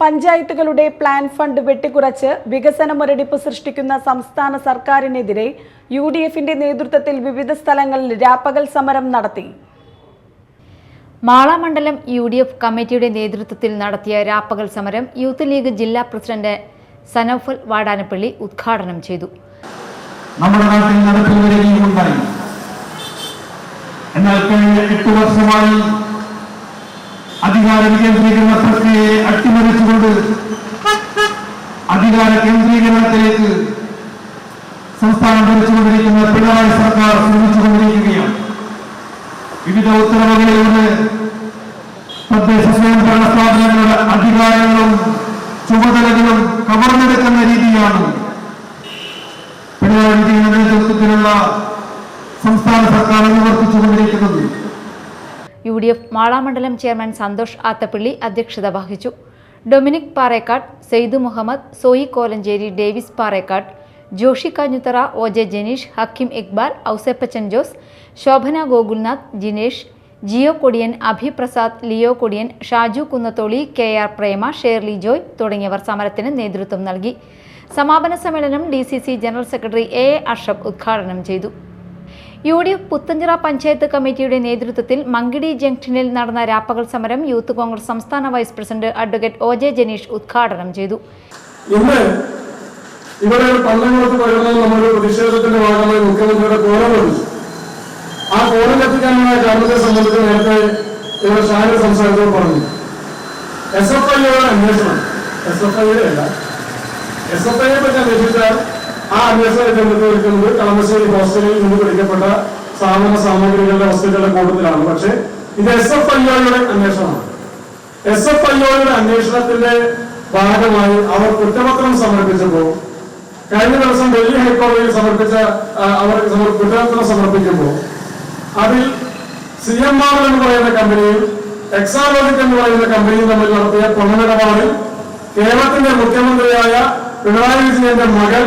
പഞ്ചായത്തുകളുടെ plan fund വെട്ടിക്കുറച്ച് വികസന മുരടിപ്പ് സൃഷ്ടിക്കുന്ന സംസ്ഥാന സർക്കാരിനെതിരെ യു ഡി എഫിന്റെ നേതൃത്വത്തിൽ വിവിധ സ്ഥലങ്ങളിൽ രാപ്പകൽ സമരം നടത്തി. മാള മണ്ഡലം യു ഡി എഫ് കമ്മിറ്റിയുടെ നേതൃത്വത്തിൽ നടത്തിയ രാപ്പകൽ സമരം യൂത്ത് ലീഗ് ജില്ലാ പ്രസിഡന്റ് സനൌഫൽ വാടാനപ്പള്ളി ഉദ്ഘാടനം ചെയ്തു. നമ്മുടെ നാട്ടിൽ എന്നാൽ കഴിഞ്ഞ എട്ട് വർഷമായി അധികാര കേന്ദ്രീകരണ പ്രക്രിയയെ അട്ടിമറിച്ചുകൊണ്ട് അധികാര കേന്ദ്രീകരണത്തിലേക്ക് സംസ്ഥാനം ഭരിച്ചുകൊണ്ടിരിക്കുന്ന പിണറായി സർക്കാർ ശ്രമിച്ചുകൊണ്ടിരിക്കുകയാണ്. വിവിധ ഉത്തരവുകളിലൂടെ തദ്ദേശ സ്വയംഭരണ സ്ഥാപനങ്ങളുടെ അധികാരങ്ങളും ചുമതലകളും കവർന്നെടുക്കുന്ന രീതിയാണ് പിണറായി വിജയന്റെ നേതൃത്വത്തിലുള്ള സംസ്ഥാന സർക്കാർ നിവർത്തിച്ചുകൊണ്ടിരിക്കുന്നത് യു ഡി എഫ് മാളാമണ്ഡലം ചെയർമാൻ സന്തോഷ് ആത്തപ്പള്ളി അധ്യക്ഷത വഹിച്ചു. Dominic Parekkad Saidu Muhammad Soyi Kolenchery Davis Parekkad Joshy Kanjuthara O J Janeesh Hakkim Iqbal Ouseppachan Jose Shobhana Gokulnath Jinesh Jio Kodiyan Abhiprasad Leo Kodiyan Shaju Kunnatholi K R Prema Shirley Joy തുടങ്ങിയവർ സമരത്തിന് നേതൃത്വം നൽകി. സമാപന സമ്മേളനം D general secretary A Ashraf ഉദ്ഘാടനം ചെയ്തു. U D F Puthenchira panchayat കമ്മിറ്റിയുടെ നേതൃത്വത്തിൽ മങ്കിടി ജംഗ്ഷനിൽ നടന്ന രാപ്പകൽ സമരം യൂത്ത് കോൺഗ്രസ് സംസ്ഥാന vice president advocate O J Janeesh ഉദ്ഘാടനം ചെയ്തു. നമ്മുടെ പ്രതിഷേധത്തിന്റെ ഭാഗമായി ആ സംബന്ധിച്ച് പറഞ്ഞു. എസ് എഫ് ഐയുടെ അന്വേഷണം. എസ് എഫ് ഐയുടെ അല്ല. എസ് എഫ് ഐയെ പറ്റി അന്വേഷിച്ചാൽ ആ അന്വേഷണം കേന്ദ്രീകരിക്കുന്നത് കളമശ്ശേരി ഹോസ്റ്റലിൽ നിന്ന് പിടിക്കപ്പെട്ട സാധന സാമഗ്രികളുടെ വസ്തുക്കളുടെ കൂട്ടത്തിലാണ്. പക്ഷെ ഇത് എസ് എഫ് ഐയുടെ അന്വേഷണമാണ്. എസ് എഫ് ഐഒയുടെ അന്വേഷണത്തിന്റെ ഭാഗമായി അവർ കുറ്റപത്രം സമർപ്പിച്ചപ്പോൾ കഴിഞ്ഞ ദിവസം ഡൽഹി ഹൈക്കോടതിയിൽ സമർപ്പിച്ച അവർ കുറ്റപത്രം സമർപ്പിക്കുമ്പോൾ അതിൽ സി എം ആർ എന്ന് പറയുന്ന കമ്പനിയും എക്സാലോജിക് എന്ന് പറയുന്ന കമ്പനിയും തമ്മിൽ നടത്തിയ പണമിടപാടിൽ കേരളത്തിന്റെ മുഖ്യമന്ത്രിയായ പിണറായി വിജയന്റെ മകൻ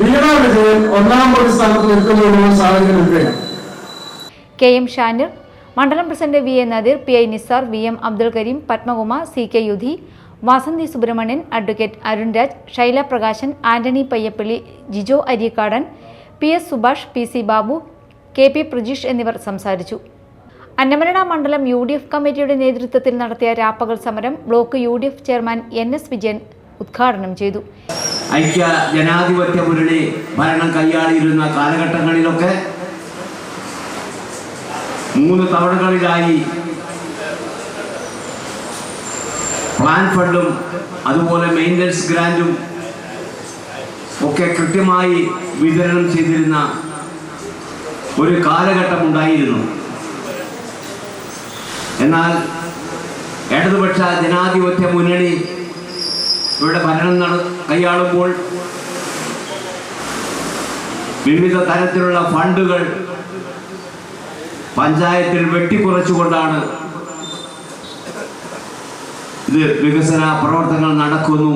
വീണ വിജയൻ ഒന്നാം പ്രതി സ്ഥാനത്ത് നിൽക്കുന്നു സാഹചര്യം വരികയാണ് കെ എം ഷാനിർ മണ്ഡലം president V A Nadeer P I Nisar V M Abdul Kareem Padmakumar C K Yudhi Vasanthi Subramanian advocate Arun Raj Shaila Prakashan Antony Payyappilly Jijo Ariyakkadan P S Subhash P C Babu K P Prajeesh എന്നിവർ സംസാരിച്ചു. അന്നമനട മണ്ഡലം U D F കമ്മിറ്റിയുടെ നേതൃത്വത്തിൽ നടത്തിയ രാപ്പകൽ സമരം block U D F chairman N S Vijayan ഉദ്ഘാടനം ചെയ്തു. ഐക്യ ജനാധിപത്യ മുന്നണി ഭരണം കൈയാളിയിരുന്ന കാലഘട്ടങ്ങളിലൊക്കെ മൂന്ന് തവണകളിലായി പ്ലാൻ ഫണ്ടും അതുപോലെ മെയിന്റനൻസ് ഗ്രാന്റും ഒക്കെ കൃത്യമായി വിതരണം ചെയ്തിരുന്ന ഒരു കാലഘട്ടം ഉണ്ടായിരുന്നു എന്നാൽ ഇടതുപക്ഷ ജനാധിപത്യ മുന്നണി ഇവിടെ ഭരണം നട കൈയാളുമ്പോൾ വിവിധ തരത്തിലുള്ള ഫണ്ടുകൾ പഞ്ചായത്തിൽ വെട്ടിക്കുറച്ചുകൊണ്ടാണ് ഇത് വികസന പ്രവർത്തനങ്ങൾ നടക്കുന്നു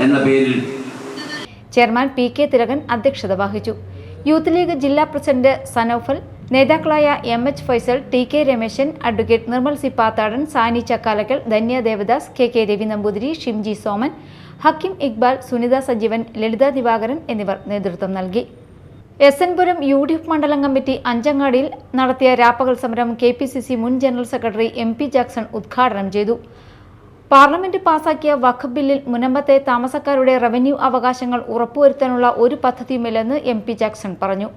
എന്ന പേരിൽ ചെയർമാൻ പി കെ തിലകൻ അധ്യക്ഷത വഹിച്ചു. യൂത്ത് ലീഗ് ജില്ലാ പ്രസിഡന്റ് സനൌഫൽ നേതാക്കളായ M H Faisal T K Rameshan advocate Nirmal C Pathadan Sani Chakkalakkal Dhanya Devadas K K Ravi Namboothiri Shimji Soman Hakkim Iqbal Sunitha Sajeevan Lalitha Divakaran എന്നിവർ നേതൃത്വം നൽകി. S N Puram U D F മണ്ഡലം committee അഞ്ചങ്ങാടിയിൽ നടത്തിയ രാപ്പകൽ സമരം K P C C മുൻ general secretary M P Jackson ഉദ്ഘാടനം ചെയ്തു. പാർലമെന്റ് പാസാക്കിയ വഖഫ് ബില്ലിൽ മുനമ്പത്തെ താമസക്കാരുടെ റവന്യൂ അവകാശങ്ങൾ ഉറപ്പുവരുത്താനുള്ള ഒരു പദ്ധതിയുമില്ലെന്ന് എം പി ജാക്സൺ പറഞ്ഞു.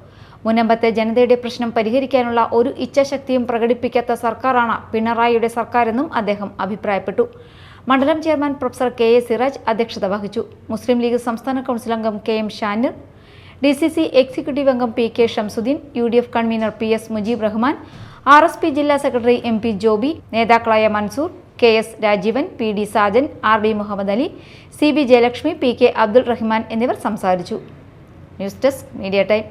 മുനമ്പത്തെ ജനതയുടെ പ്രശ്നം പരിഹരിക്കാനുള്ള ഒരു ഇച്ഛാശക്തിയും പ്രകടിപ്പിക്കാത്ത സർക്കാരാണ് പിണറായിയുടെ സർക്കാരെന്നും അദ്ദേഹം അഭിപ്രായപ്പെട്ടു. മണ്ഡലം chairman professor K A Siraj അധ്യക്ഷത വഹിച്ചു. മുസ്ലിം ലീഗ് സംസ്ഥാന കൗൺസിൽ അംഗം K M Shanir D C C executive അംഗം P K Shamsuddin U D F convener P S Mujeeb Rahman R S P ജില്ലാ സെക്രട്ടറി എം പി ജോബി നേതാക്കളായ Mansoor K S Rajeevan P D Sajan R B Muhammad Ali C B Jayalakshmi P K Abdul Rahman എന്നിവർ സംസാരിച്ചു. News desk media time.